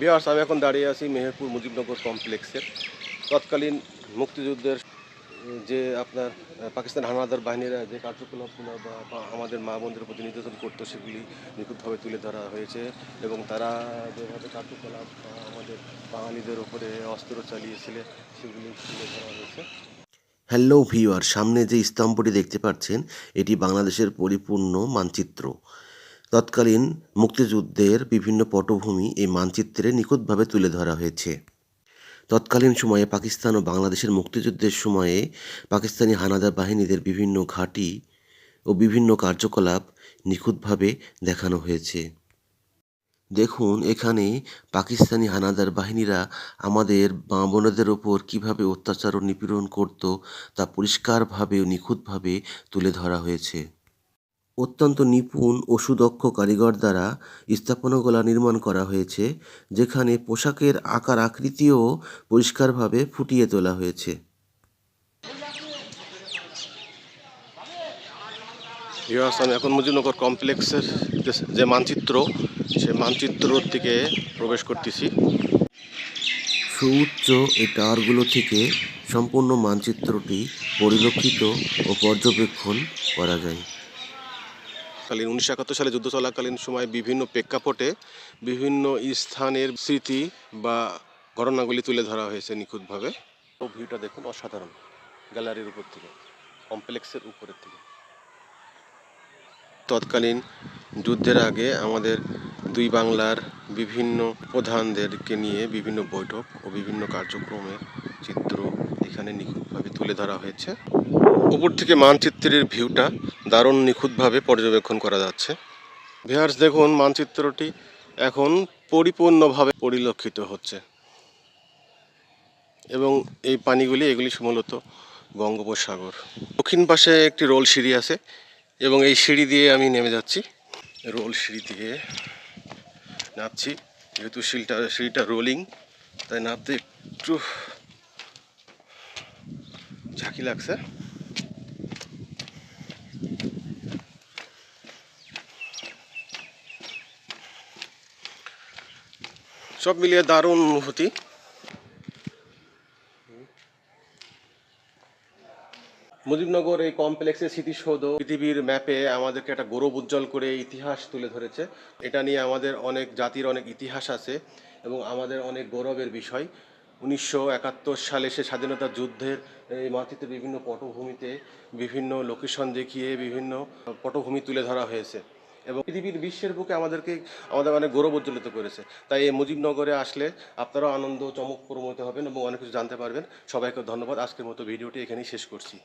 বিহার্স আমি এখন দাঁড়িয়ে আছি মেহেরপুর মুজিবনগর কমপ্লেক্সের। তৎকালীন মুক্তিযুদ্ধের, যে আপনার পাকিস্তান হানাদার বাহিনীরা যে কার্যকলাপগুলো বা আমাদের মা বোনদের প্রতি নির্যাতন করতো, সেগুলি নিখুঁতভাবে তুলে ধরা হয়েছে এবং তারা যেভাবে কার্যকলাপ আমাদের বাঙালিদের উপরে অস্ত্র চালিয়েছিল, সেগুলি তুলে ধরা হয়েছে। হ্যালো ভিউয়ার সামনে যে স্তম্ভটি দেখতে পাচ্ছেন, এটি বাংলাদেশের পরিপূর্ণ মানচিত্র। তৎকালীন মুক্তিযুদ্ধের বিভিন্ন পটভূমি এই মানচিত্রে নিখুঁতভাবে তুলে ধরা হয়েছে। তৎকালীন সময়ে পাকিস্তান ও বাংলাদেশের মুক্তিযুদ্ধের সময়ে পাকিস্তানি হানাদার বাহিনীদের বিভিন্ন ঘাঁটি ও বিভিন্ন কার্যকলাপ নিখুঁতভাবে দেখানো হয়েছে। দেখুন, এখানে পাকিস্তানি হানাদার বাহিনীরা আমাদের মা বোনেদের ওপর কীভাবে অত্যাচার ও নিপীড়ন করত তা পরিষ্কারভাবে ও নিখুঁতভাবে তুলে ধরা হয়েছে। অত্যন্ত নিপুণ ও সুদক্ষ কারিগর দ্বারা স্থাপনাগুলা নির্মাণ করা হয়েছে যেখানে পোশাকের আকার আকৃতিও পরিষ্কারভাবে ফুটিয়ে তোলা হয়েছে। আমি এখন মুজিবনগর কমপ্লেক্সের যে- যে মানচিত্র সে মানচিত্রর থেকে প্রবেশ করতেছি। সুউচ্চ এই টাওয়ারগুলো থেকে সম্পূর্ণ মানচিত্রটি পরিলক্ষিত ও পর্যবেক্ষণ করা যায়। কালীন উনিশশো একাত্তর সালে যুদ্ধ চলাকালীন সময় বিভিন্ন প্রেক্ষাপটে বিভিন্ন স্থানের স্মৃতি বা ঘটনাগুলি তুলে ধরা হয়েছে নিখুঁতভাবে। ও ভিউটা দেখুন অসাধারণ। গ্যালারির উপর থেকে কমপ্লেক্সের উপরের থেকে। তৎকালীন যুদ্ধের আগে আমাদের দুই বাংলার বিভিন্ন প্রধানদেরকে নিয়ে বিভিন্ন বৈঠক ও বিভিন্ন কার্যক্রমের চিত্র এখানে নিখুঁতভাবে তুলে ধরা হয়েছে। উপর থেকে মানচিত্রের ভিউটা দারুণ নিখুঁতভাবে পর্যবেক্ষণ করা যাচ্ছে। ভিয়ার্স দেখুন, মানচিত্রটি এখন পরিপূর্ণভাবে পরিলক্ষিত হচ্ছে। এবং এই পানিগুলি, এগুলি মূলত বঙ্গোপসাগর। দক্ষিণ পাশে একটি রোল সিঁড়ি আছে এবং এই সিঁড়ি দিয়ে আমি নেমে যাচ্ছি। রোল সিঁড়ি দিয়ে নামছি। যেহেতু সিঁড়িটা সিঁড়িটা রোলিং, তাই নামতে একটু ঝাঁকি লাগছে। সব মিলিয়ে দারুণ অনুভূতি। মুজিবনগর এই কমপ্লেক্সের স্মৃতিসৌধ পৃথিবীর ম্যাপে আমাদেরকে একটা গৌরব উজ্জ্বল করে ইতিহাস তুলে ধরেছে। এটা নিয়ে আমাদের অনেক জাতির অনেক ইতিহাস আছে এবং আমাদের অনেক গৌরবের বিষয়। উনিশশো একাত্তর সালে সে স্বাধীনতা যুদ্ধের এই মাতৃত্বের বিভিন্ন পটভূমিতে বিভিন্ন লোকেশন দেখিয়ে বিভিন্ন পটভূমি তুলে ধরা হয়েছে। এবং পৃথিবীর বিশ্বের বুকে আমাদেরকে, আমাদের অনেক গৌরব উজ্জ্বলিত করেছে। তাই এই মুজিবনগরে আসলে আপনারাও আনন্দ চমক প্রমোদিত হবেন এবং অনেক কিছু জানতে পারবেন। সবাইকে ধন্যবাদ। আজকের মতো ভিডিওটি এখানেই শেষ করছি।